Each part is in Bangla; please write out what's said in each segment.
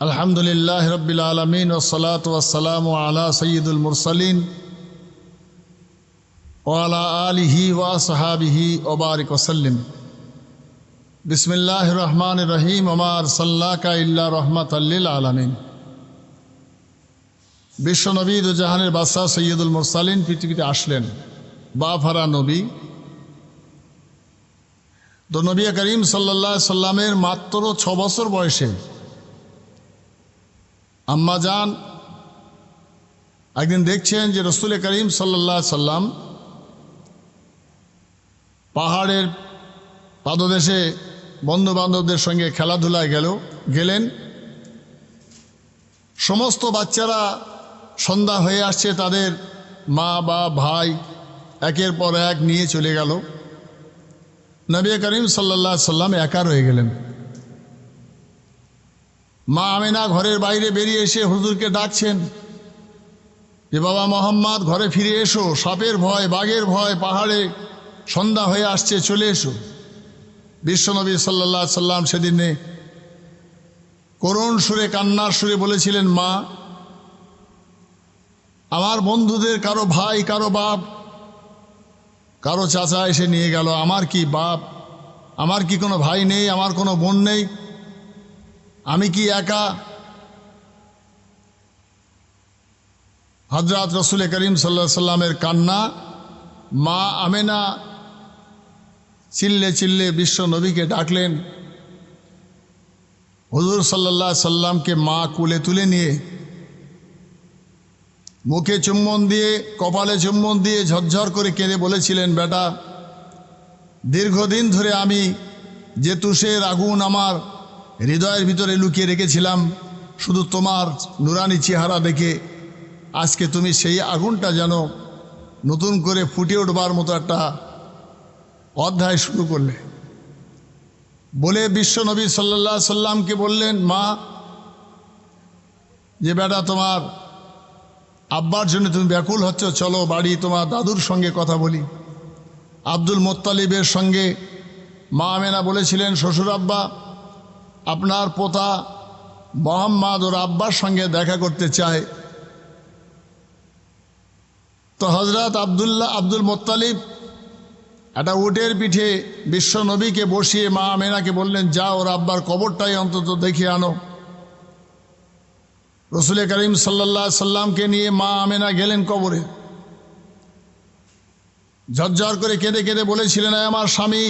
আলহামদুলিল্লাহ রবিল আলমিন ওসলাত ওসালাম আলা সঈদুল মুরসালিন ওয়ালা আলিহি ওয়া সাহাবিহি ওবারিক ওসাল্লিম বিসমিল্লাহ রহমান রহিম আমার সাল্লাকা ইল্লা রহমত আল্লিল আলমিন। বিশ্বনবী জাহানের বাদশাহ সৈয়দুল মুরসালিন পৃথিবীতে আসলেন, বাফারা নবী। তো নবী করিম সাল্লাহ সাল্লামের মাত্র ছ বছর বয়সে আম্মা যান একদিন দেখছেন যে রসুল করিম সাল্লাহ সাল্লাম পাহাড়ের পাদদেশে বন্ধু বান্ধবদের সঙ্গে খেলাধুলায় গেল, গেলেন। সমস্ত বাচ্চারা সন্ধ্যা হয়ে আসছে, তাদের মা, বা, ভাই একের পর এক নিয়ে চলে গেল। নবী করিম সাল্লাহ সাল্লাম একা রয়ে গেলেন। মা আমেনা ঘরের বাইরে বেরিয়ে এসে হুজুরকে ডাকছেন। যে বাবা মোহাম্মদ, ঘরে ফিরে এসো। সাপের ভয়, বাঘের ভয়, পাহাড়ে সন্ধ্যা হয়ে আসছে, চলে এসো। বিশ্বনবী সাল্লাহ সাল্লাম সেদিনে করুণ সুরে, কান্নার সুরে বলেছিলেন, মা, আমার বন্ধুদের কারও ভাই, কারও বাপ, কারও চাচা এসে নিয়ে গেল। আমার কি বাপ? আমার কি কোনো ভাই নেই? আমার কোনো বোন নেই? আমি কি একা? হজরত রসুল করিম সাল্লা সাল্লামের কান্না, মা আমেনা চিল্লে চিল্লে বিশ্ব নবীকে ডাকলেন। হজুর সাল্লাহ সাল্লামকে মা কুলে তুলে নিয়ে, মুখে চুম্বন দিয়ে, কপালে চুম্বন দিয়ে ঝরঝর করে কেঁদে বলেছিলেন, বেটা, দীর্ঘদিন ধরে আমি যে তুষের আগুন আমার হৃদয়ের ভিতরে লুকিয়ে রেখেছিলাম। শুধু তোমার নুরানি চেহারা দেখে আজকে তুমি সেই আগুনটা যেন নতুন করে ফুটে উঠবার মতো একটা অধ্যায় শুরু করলে। বলে বিশ্বনবী সাল্লা সাল্লামকে বললেন, মা, যে বেটা তোমার আব্বার জন্য তুমি ব্যাকুল হচ্ছ, চলো বাড়ি তোমার দাদুর সঙ্গে কথা বলি। আব্দুল মোত্তালিবের সঙ্গে মা আমেনা বলেছিলেন, শ্বশুর আব্বা আপনার পোতা মোহাম্মদ ওর আব্বার সঙ্গে দেখা করতে চায়। তো হজরত আবদুল্লাহ আব্দুল মোত্তালিব একটা উটের পিঠে বিশ্ব নবীকে বসিয়ে মা আমেনাকে বললেন যা ওর আব্বার কবরটাই অন্তত দেখে আনো। রসুল করিম সাল্লা সাল্লামকে নিয়ে মা আমেনা গেলেন কবরে। ঝরঝর করে কেঁদে কেঁদে বলেছিলেন আমার স্বামী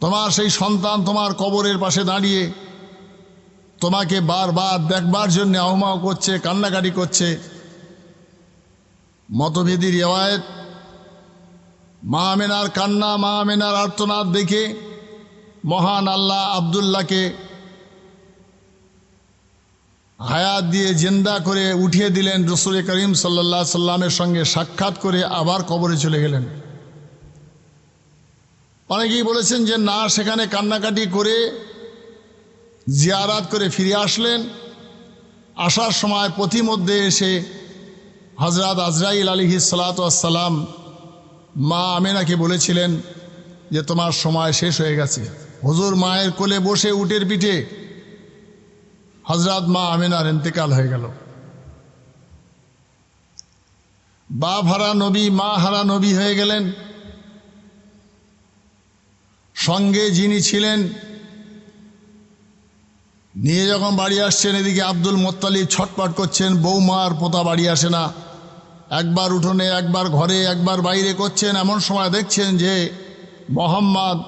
তোমার সেই সন্তান তোমার কবরের পাশে দাঁড়িয়ে তোমাকে বারবার দেখবার জন্য আহমাও করছে, কান্নাকাটি করছে। মতভেদী রেওয়ায়ত, মা আমেনার কান্না, মা আমেনার আর্তনাদ দেখে মহান আল্লাহ আবদুল্লাহকে হায়াত দিয়ে জেন্দা করে উঠিয়ে দিলেন রসুল করিম সাল্লা সাল্লামের সঙ্গে সাক্ষাৎ করে আবার কবরে চলে গেলেন। অনেকেই বলেছেন যে না, সেখানে কান্নাকাটি করে জিয়ারাত করে ফিরে আসলেন। আসার সময় পথিমধ্যে এসে হজরত আজরাইল আলী সালাতাম মা আমেনাকে বলেছিলেন যে, তোমার সময় শেষ হয়ে গেছে। হজুর মায়ের কোলে বসে উটের পিঠে হজরত মা আমেনার ইন্তেকাল হয়ে গেল। বাপ হারা নবী, মা হারা নবী হয়ে গেলেন। সঙ্গে যিনি ছিলেন, নিয়ে যখন বাড়ি আসছেন, এদিকে আব্দুল মোত্তালিব ছটপট করছেন, বৌমার পোতা বাড়ি আসে না। একবার উঠোনে, একবার ঘরে, একবার বাইরে করছেন, এমন সময় দেখছেন যে মোহাম্মদ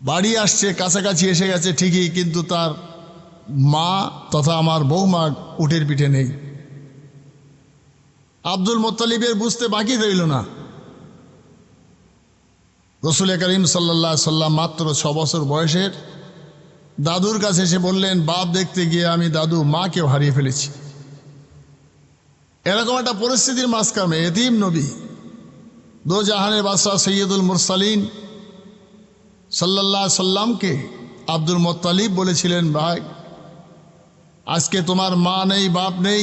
বাড়ি আসছে, কাছাকাছি এসে গেছে ঠিকই, কিন্তু তার মা তথা আমার বৌমা উটের পিঠে নেই। আব্দুল মোত্তালিবের বুঝতে বাকি রইল না। রসুল করিম সাল্লা সাল্লাম মাত্র ছ বছর বয়সের। দাদুর কাছে এসে বললেন, বাপ দেখতে গিয়ে আমি দাদু মাকেও হারিয়ে ফেলেছি। এরকম একটা পরিস্থিতির মাঝখানে এতিম নবী দো জাহানের বাদশাহ সৈয়দুল মুরসালিন সাল্লাহ সাল্লামকে আব্দুল মোত্তালিব বলেছিলেন, ভাই, আজকে তোমার মা নেই, বাপ নেই।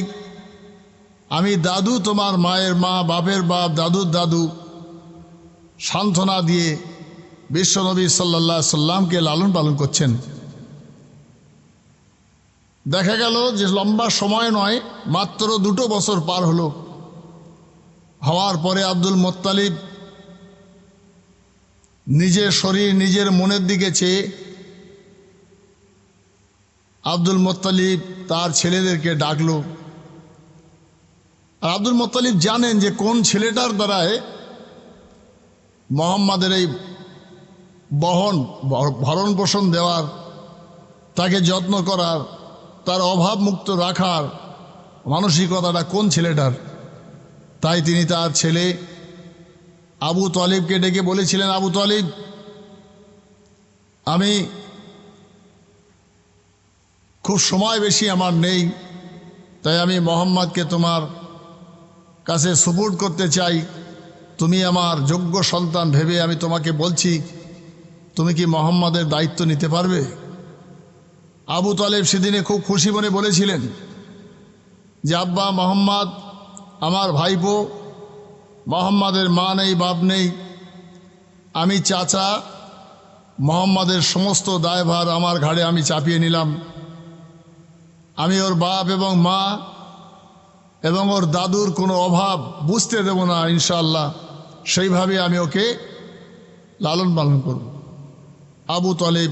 আমি দাদু তোমার মায়ের মা, বাপের বাপ, দাদুর দাদু। সান্ত্বনা দিয়ে বিশ্বনবী সাল্লাহ সাল্লামকে লালন পালন করছেন। দেখা গেল যে লম্বা সময় নয়, মাত্র দুটো বছর পার হলো। হওয়ার পরে আব্দুল মোত্তালিব নিজের শরীর নিজের মনের দিকে চেয়ে আব্দুল মোত্তালিব তার ছেলেদেরকে ডাকলো। আর আব্দুল মোত্তালিব জানেন যে কোন ছেলেটার দ্বারায় মোহাম্মদের এই বহন, ভরণ পোষণ দেওয়ার, তাকে যত্ন করার, তার অভাব মুক্ত রাখার মানসিকতাটা কোন ছেলেটার? তাই তিনি তার ছেলে আবু তলিবকে ডেকে বলেছিলেন, আবু তলিব, আমি খুব সময় বেশি আমার নেই, তাই আমি মোহাম্মদকে তোমার কাছে সুপোর্ট করতে চাই। তুমি আমার যোগ্য সন্তান ভেবে আমি তোমাকে বলছি, তুমি কি মোহাম্মদের দায়িত্ব নিতে পারবে? আবু তালেব সেদিনে খুব খুশি মনে বলেছিলেন যে, আব্বা মোহাম্মদ, আমার ভাইপো, মোহাম্মদের মা নেই, বাপ নেই, আমি চাচা, মোহাম্মদের সমস্ত দায়ভার আমার ঘাড়ে আমি চাপিয়ে নিলাম। আমি ওর বাপ এবং মা এবং ওর দাদুর কোনো অভাব বুঝতে দেব না ইনশাল্লাহ সেইভাবে আমি ওকে লালন পালন করব। আবু তলেব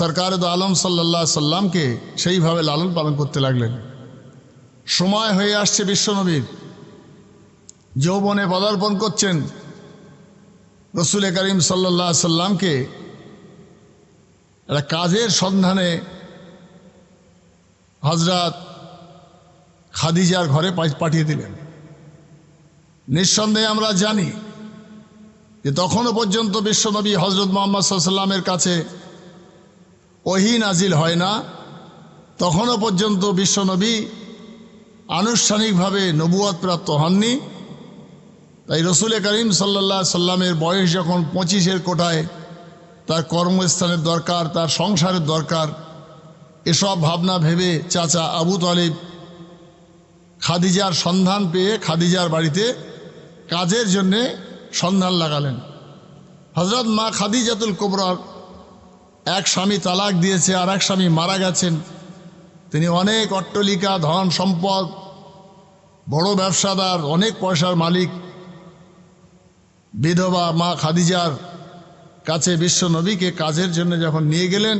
সরকার আলম সাল্লাহ সাল্লামকে সেইভাবে লালন পালন করতে লাগলেন। সময় হয়ে আসছে বিশ্বনবীর যৌবনে পদার্পণ করছেন রসুল করিম সাল্লাহ সাল্লামকে। একটা কাজের সন্ধানে হজরত খাদিজার ঘরে পাঠিয়ে দিলেন। নিঃসন্দেহে আমরা জানি যে তখনও পর্যন্ত বিশ্বনবী হজরত মোহাম্মদ সাল্লামের কাছে ওহি নাজিল হয় না। তখনও পর্যন্ত বিশ্বনবী আনুষ্ঠানিকভাবে নবুয়াদ প্রাপ্ত হননি। তাই রসুল করিম সাল্লাহ সাল্লামের বয়স যখন পঁচিশের কোটায় তার কর্মস্থানের দরকার, তার সংসারের দরকার, এসব ভাবনা ভেবে চাচা আবু তালিব খাদিজার সন্ধান পেয়ে খাদিজার বাড়িতে কাজের জন্যে সন্ধান লাগালেন। হজরত মা খাদিজাতুল কোবরার এক স্বামী তালাক দিয়েছে আর এক স্বামী মারা গেছেন। তিনি অনেক অট্টলিকা, ধন সম্পদ, বড় ব্যবসাদার, অনেক পয়সার মালিক। বিধবা মা খাদিজার কাছে বিশ্ব নবীকে কাজের জন্য যখন নিয়ে গেলেন,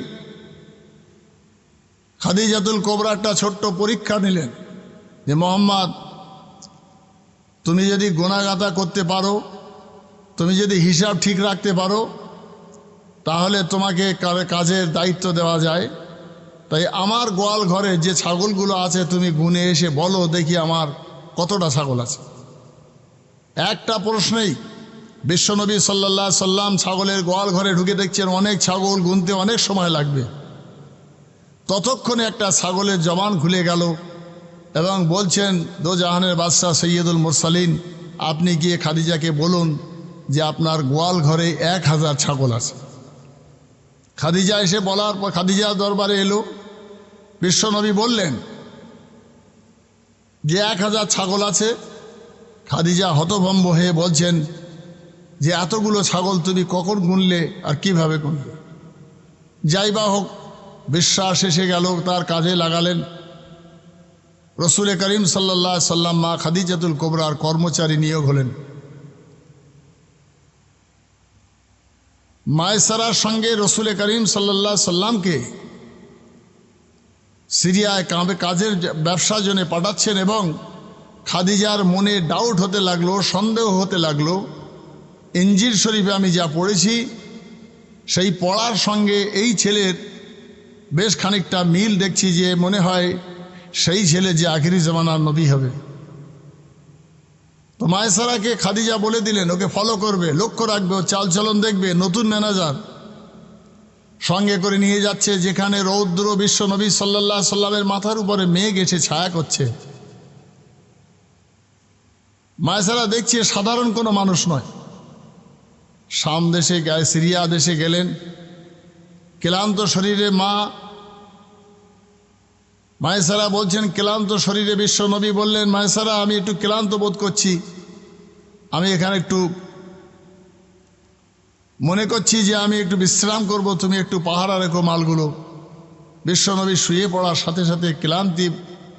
খাদিজাতুল কোবরা একটা ছোট্ট পরীক্ষা নিলেন যে, মোহাম্মদ তুমি যদি গোনাগাতা করতে পারো, তুমি যদি হিসাব ঠিক রাখতে পারো, তাহলে তোমাকে কাজের দায়িত্ব দেওয়া যায়। তাই আমার গোয়াল ঘরে যে ছাগলগুলো আছে, তুমি গুনে এসে বলো দেখি আমার কতটা ছাগল আছে। একটা প্রশ্নেই বিশ্বনবী সাল্লা সাল্লাম ছাগলের গোয়াল ঘরে ঢুকে দেখছেন অনেক ছাগল গুনতে অনেক সময় লাগবে। ততক্ষণে একটা ছাগলের জবান খুলে গেল। এবং বলছেন, দো জাহানের বাদশাহ সৈয়দুল মুরসালিন, আপনি গিয়ে খাদিজাকে বলুন যে আপনার গোয়াল ঘরে এক হাজার ছাগল আছে। খাদিজা এসে বলার পর খাদিজা দরবারে এলো। বিশ্বনবী বললেন, যে এক হাজার ছাগল আছে। খাদিজা হতভম্ব হয়ে বলছেন, যে এতগুলো ছাগল তুমি কখন গুনলে আর কীভাবে গুনলে? যাই বা হোক, বিশ্বাস এসে গেল, তার কাজে লাগালেন। রসুলে করিম সাল্লাহ সাল্লাম মা খাদিজাতুল কোবরার কর্মচারী নিয়োগ হলেন। মায়েসারার সঙ্গে রসুলে করিম সাল্লাহ সাল্লামকে সিরিয়ায় কাঁবে কাজের ব্যবসার জন্য পাঠাচ্ছেন এবং খাদিজার মনে ডাউট হতে লাগল, সন্দেহ হতে লাগল ইঞ্জির শরীফে আমি যা পড়েছি, সেই পড়ার সঙ্গে এই ছেলের বেশ খানিকটা মিল দেখছি যে মনে হয় সেই ছেলে যে আখিরি জমানার নবী হবে। তো মায়েসারাকে খাদিজা বলে দিলেন, ওকে ফলো করবে, লক্ষ্য রাখবে, ও চালচলন দেখবে, নতুন ম্যানেজার। সঙ্গে করে নিয়ে যাচ্ছে, যেখানে রৌদ্র বিশ্ব নবী সাল্লাহ সাল্লামের মাথার উপরে মেঘ এসে ছায়া করছে। মায়েসারা দেখছি, সাধারণ কোনো মানুষ নয়। শাম দেশে, সিরিয়া দেশে গেলেন। ক্লান্ত শরীরে মা মায়েসারা বলছেন, ক্লান্ত শরীরে বিশ্ব নবী বললেন, মায়েসারা, আমি একটু ক্লান্ত বোধ করছি। আমি এখানে একটু মনে করছি যে আমি একটু বিশ্রাম করব, তুমি একটু পাহারা রেখো মালগুলো। বিশ্বনবী শুয়ে পড়ার সাথে সাথে ক্লান্তি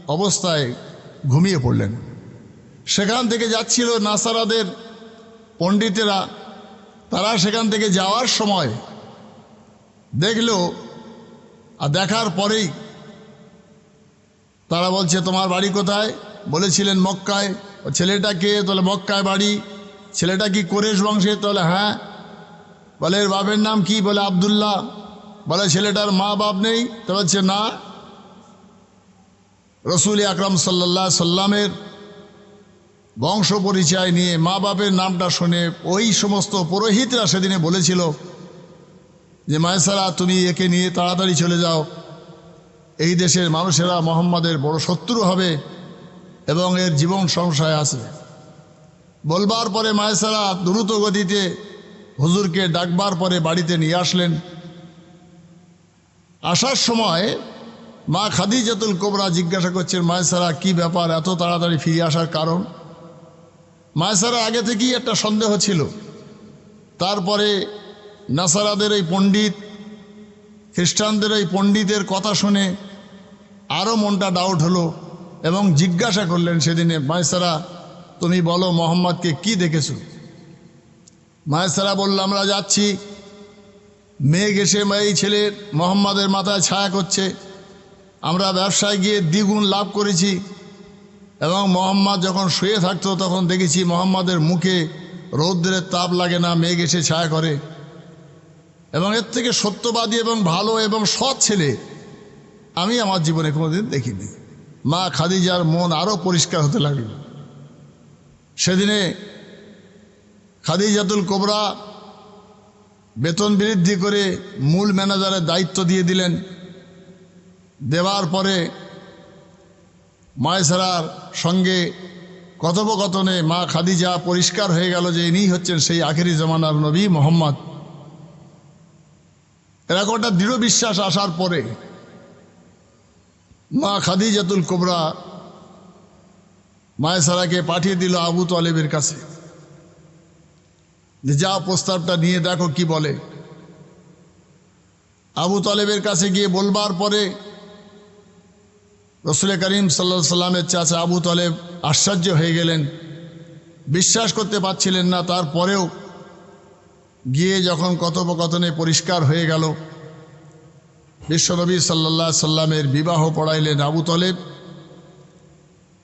অবস্থায় ঘুমিয়ে পড়লেন। সেখান থেকে যাচ্ছিল নাসারাদের পণ্ডিতেরা। তারা সেখান থেকে যাওয়ার সময় দেখল, আর দেখার পরেই তারা বলছে, তোমার বাড়ি কোথায়? বলেছিলেন, মক্কায়। ও ছেলেটা কে? তাহলে মক্কায় বাড়ি। ছেলেটা কি কোরেশ বংশে? তাহলে হ্যাঁ। বলে, এর বাপের নাম কি? বলে, আবদুল্লাহ। বলে, ছেলেটার মা বাপ নেই? তো বলছে, না। রসুল আকরাম সাল্লাহ সাল্লামের বংশ পরিচয় নিয়ে মা বাপের নামটা শুনে ওই সমস্ত পুরোহিতরা সেদিনে বলেছিল যে মায়েসারা তুমি একে নিয়ে তাড়াতাড়ি চলে যাও। এই দেশের মানুষেরা মোহাম্মদের বড় শত্রু হবে এবং এর জীবন সংশয় আছে। বলবার পরে মায়েসারা দ্রুত গতিতে হুজুরকে ডাকবার পরে বাড়িতে নিয়ে আসলেন। আসার সময় মা খাদি খাদিজাতুল কোবরা জিজ্ঞাসা করছেন, মায়েসারা, কি ব্যাপার? এত তাড়াতাড়ি ফিরে আসার কারণ? মায়েসারা আগে থেকেই একটা সন্দেহ ছিল। তারপরে নাসারাদের এই পণ্ডিত, খ্রিস্টানদের এই পণ্ডিতের কথা শুনে আরও মনটা ডাউট হলো এবং জিজ্ঞাসা করলেন সেদিনে মায়েসারা তুমি বলো মোহাম্মদকে কি দেখেছ? মায়েসারা বলল, আমরা যাচ্ছি। মেঘ এসে এই ছেলের মোহাম্মদের মাথায় ছায়া করছে। আমরা ব্যবসায় গিয়ে দ্বিগুণ লাভ করেছি এবং মোহাম্মদ যখন শুয়ে থাকতো তখন দেখেছি মোহাম্মদের মুখে রৌদ্রের তাপ লাগে না, মেঘ এসে ছায়া করে। এবং এর থেকে সত্যবাদী এবং ভালো এবং সৎ ছেলে আমি আমার জীবনে কোনোদিন দেখিনি। মা খাদিজার মন আরও পরিষ্কার হতে লাগল। সেদিনে খাদিজাতুল কোবরা বেতন বৃদ্ধি করে মূল ম্যানেজারের দায়িত্ব দিয়ে দিলেন। দেওয়ার পরে মায়েসারার সঙ্গে কথোপকথনে মা খাদিজা পরিষ্কার হয়ে গেল যে ইনি হচ্ছেন সেই আখেরি জমানার নবী মোহাম্মদ। এরকম একটা দৃঢ় বিশ্বাস আসার পরে মা খাদিজাতুল কোবরা মায়েসারাকে পাঠিয়ে দিল আবু তলেবের কাছে। যে যা প্রস্তাবটা নিয়ে দেখো কি বলে। আবু তলেবের কাছে গিয়ে বলবার পরে রসুল করিম সাল্লা সাল্লামের চাচা আবু তলেব আশ্চর্য হয়ে গেলেন। বিশ্বাস করতে পারছিলেন না, তারপরেও গিয়ে যখন কথোপকথনে পরিষ্কার হয়ে গেল বিশ্বনবী সাল্লা সাল্লামের বিবাহ পড়াইলেন আবু তলেব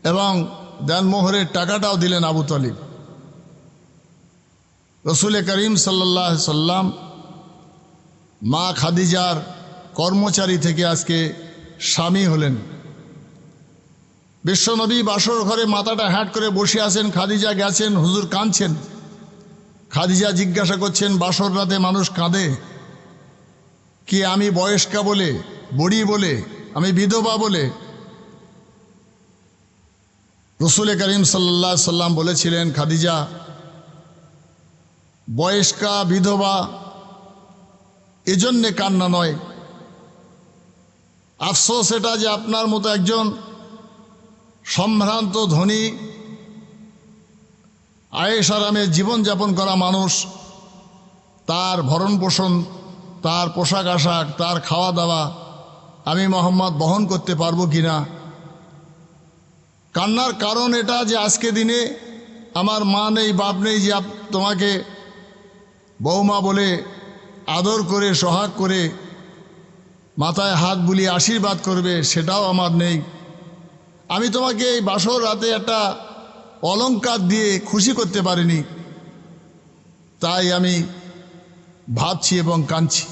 এবং দেনমোহরের টাকাটাও দিলেন আবু তলিব। রসুল করিম সাল্লাহ সাল্লাম মা খাদিজার কর্মচারী থেকে আজকে স্বামী হলেন। বিশ্বনবী বাসর ঘরে মাথাটা হ্যাট করে বসে আছেন, খাদিজা গেছেন, হুজুর কাঁদছেন। খাদিজা জিজ্ঞাসা করছেন, বাসর রাতে মানুষ কাঁদে। কি আমি বয়স্কা বলে, বড়ি বলে, আমি বিধবা বলে? রসুল করিম সাল্লা সাল্লাম বলেছিলেন, খাদিজা, বয়স্কা, বিধবা, এজন্যে কান্না নয়। আফসোস এটা যে আপনার মতো একজন সম্ভ্রান্ত, ধনী আয়েস আরামে জীবনযাপন করা মানুষ, তার ভরণ পোষণ তার পোশাক আশাক, তার খাওয়া দাওয়া আমি মোহাম্মদ বহন করতে পারব কি না কান্নার কারণ এটা যে আজকে দিনে আমার মা নেই, বাপ নেই, যে তোমাকে বৌমা বলে আদর করে, সোহাগ করে মাথায় হাত বুলিয়ে আশীর্বাদ করবে, সেটাও আমার নেই। আমি তোমাকে এই বাসর রাতে একটা অলঙ্কার দিয়ে খুশি করতে পারিনি। তাই আমি ভাবছি এবং কাঁদছি।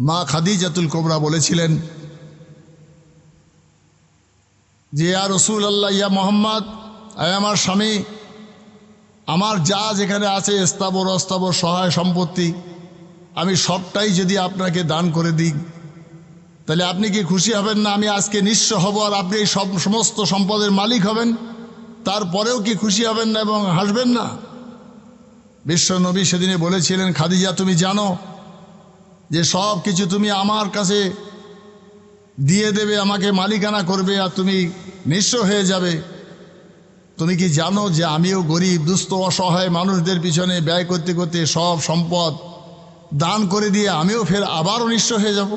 মা খাদিজাতুল কোবরা বলেছিলেন, যে, ইয়া রসুল আল্লাহ ইয়া মোহাম্মদ, আয় আমার স্বামী, আমার যা যেখানে আছে স্থাবর অস্থাবর সহায় সম্পত্তি, আমি সবটাই যদি আপনাকে দান করে দিই, তাহলে আপনি কি খুশি হবেন না আমি আজকে নিঃস্ব হব আর আপনি এই সব, সমস্ত সম্পদের মালিক হবেন? তারপরেও কি খুশি হবেন না এবং হাসবেন না? বিশ্ব নবী সেদিনে বলেছিলেন, খাদিজা, তুমি জানো যে সব কিছু তুমি আমার কাছে দিয়ে দেবে, আমাকে মালিকানা করবে আর তুমি নিঃস্ব হয়ে যাবে। তুমি কি জানো যে আমিও গরিব, দুস্থ, অসহায় মানুষদের পিছনে ব্যয় করতে করতে সব সম্পদ দান করে দিয়ে আমিও ফের আবারও নিঃস্ব হয়ে যাব?